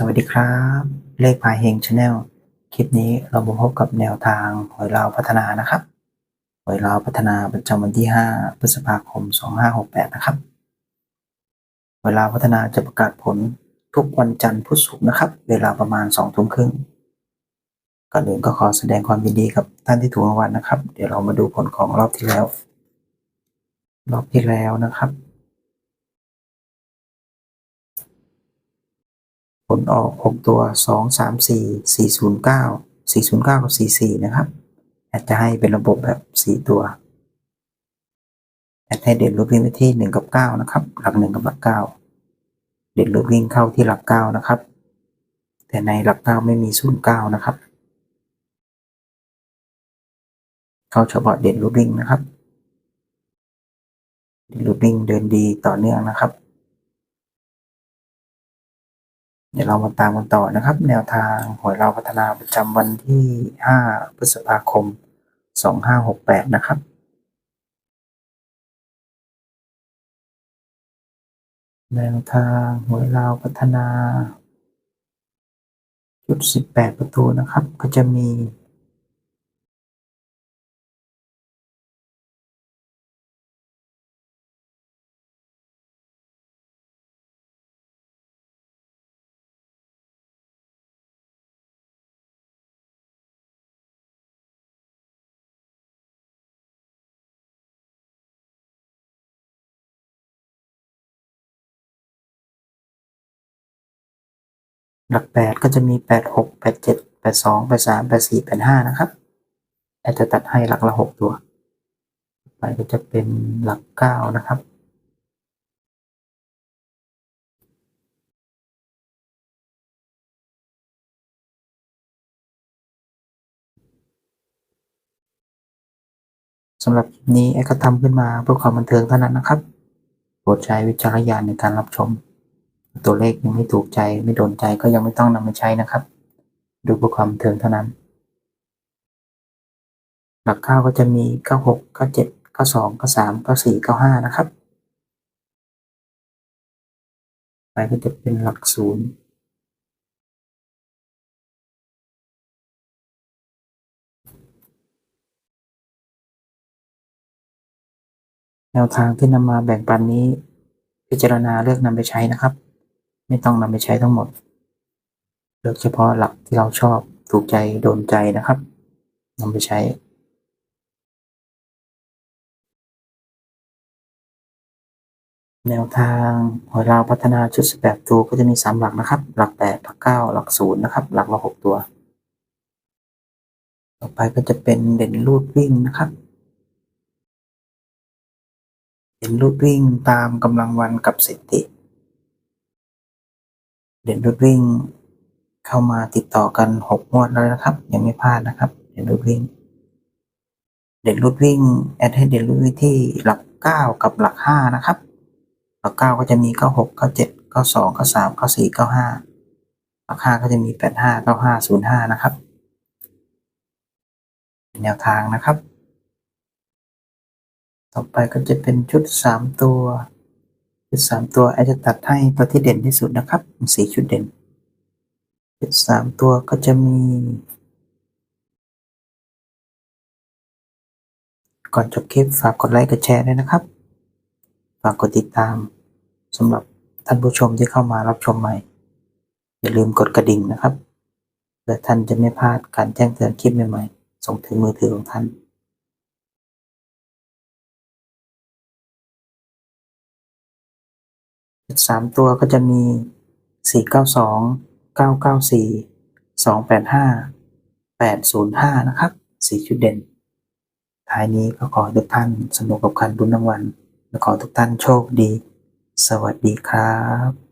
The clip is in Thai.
สวัสดีครับ เลขพายเฮงชาแนลคลิปนี้เรามาพบกับแนวทางหวยลาวพัฒนานะครับหวยลาวพัฒนาประจำวันที่ 5 พฤษภาคม 2568 นะครับหวยลาวพัฒนาจะประกาศผลทุกวันจันทร์พุธศุกร์นะครับ เวลาประมาณ2ทุ่มครึ่งก่อนอื่นก็ขอแสดงความยินดีกับท่านที่ถูกรางวัลนะครับ เดี๋ยวเรามาดูผลของรอบที่แล้ว รอบที่แล้วนะครับ ผลออก 6 ตัว 2 3 4 4 0 9 4 0 9 กับ 4 4 นะครับ แอดจะให้เป็นระบบแบบ 4 ตัว แอดให้เด่นรูปวิ่งไปที่ 1 กับ 9 นะครับ หลัก 1 กับหลัก 9 เด่นรูปวิ่งเข้าที่หลัก 9 นะครับ แต่ในหลัก 9 ไม่มี 0 9 นะครับ เข้าเฉพาะเด่นรูปวิ่งนะครับ เด่นรูปวิ่งเดินดีต่อเนื่องนะครับ เดี๋ยวเรามาตามกันต่อนะครับ แนวทางหวยเราพัฒนาประจำวันที่ 5 พฤษภาคม 2568 นะครับ แนวทางหวยเราพัฒนาจุด 18 ประตูนะครับ ก็จะมี หลัก 8 ก็จะมี 86 87 82 83 84 85 นะครับแอดจะตัดให้หลักละ 6 ตัว ไปก็จะเป็นหลัก 9 นะครับ สำหรับคลิปนี้แอดก็ทำขึ้นมาเพื่อความบันเทิงเท่านั้นนะครับ โปรดใช้วิจารณญาณในการรับชม ตัวเลขยังไม่ถูกใจไม่โดนใจก็ยังไม่ต้องนำมาใช้นะครับ ดูเพื่อความเทิงเท่านั้น หลักเก้าก็จะมีเก้าหกเก้าเจ็ดเก้าสองเก้าสามเก้าสี่เก้าห้านะครับ ไปก็จะเป็นหลักศูนย์แนวทางที่นำมาแบ่งปันนี้ พิจารณาเลือกนำไปใช้นะครับ ไม่ต้องนำไปใช้ทั้งหมด เลือกเฉพาะหลักที่เราชอบถูกใจโดนใจนะครับนำไปใช้แนวทางหวยเราพัฒนาชุด 18 ตัวก็จะมี 3 หลักนะครับ หลัก 8 หลัก 9 หลัก 0 นะครับ หลักละ 6 ตัว ต่อไปก็จะเป็นเด่นรูดวิ่งนะครับ เด่นรูดวิ่งตามกำลังวันกับสถิติ เด่นรูดวิ่ง เข้ามาติดต่อกัน6งวดแล้วนะครับ ยังไม่พลาดนะครับ เด่นรูดวิ่ง เด่นรูดวิ่งแอดให้เด่นรูดวิ่งที่หลัก9กับหลัก5นะครับ หลัก9ก็จะมี96 97 92 93 94 95หลัก5ก็จะมี85 95 05นะครับแนวทางนะครับ ต่อไปก็จะเป็นชุด3ตัว ชุด3ตัวแอดจะตัดให้ตัวที่เด่นที่สุดนะครับสีชุดเด่นชุด3ตัวก็จะมี ก่อนจบคลิปฝากกดไลค์กดแชร์ด้วยนะครับ ฝากกดติดตามสำหรับท่านผู้ชมที่เข้ามารับชมใหม่ อย่าลืมกดกระดิ่งนะครับเพื่อท่านจะไม่พลาดการแจ้งเตือนคลิปใหม่ๆ ส่งถึงมือถือของท่าน สามตัวก็จะมีสี่เก้าสองเก้าเก้าสี่สองแปดห้าแปดศูนย์ห้านะครับสี่ชุดเด่น ท้ายนี้ก็ขอทุกท่านสนุกกับการบุญรางวัลและขอทุกท่านโชคดี สวัสดีครับ